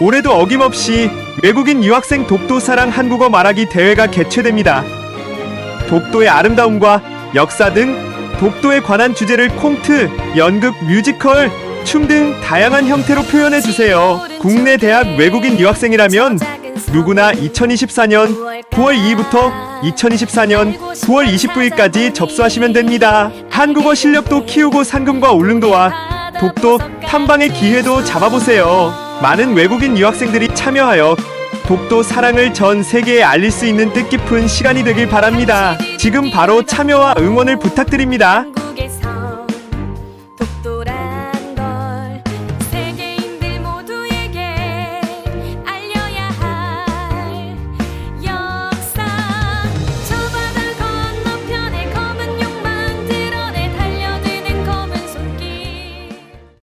올해도 어김없이 외국인 유학생 독도 사랑 한국어 말하기 대회가 개최됩니다. 독도의 아름다움과 역사 등 독도에 관한 주제를 콩트, 연극, 뮤지컬, 춤 등 다양한 형태로 표현해 주세요. 국내 대학 외국인 유학생이라면 누구나 2024년 9월 2일부터 2024년 9월 29일까지 접수하시면 됩니다. 한국어 실력도 키우고 상금과 울릉도와 독도 탐방의 기회도 잡아보세요. 많은 외국인 유학생들이 참여하여 독도 사랑을 전 세계에 알릴 수 있는 뜻깊은 시간이 되길 바랍니다. 지금 바로 참여와 응원을 부탁드립니다.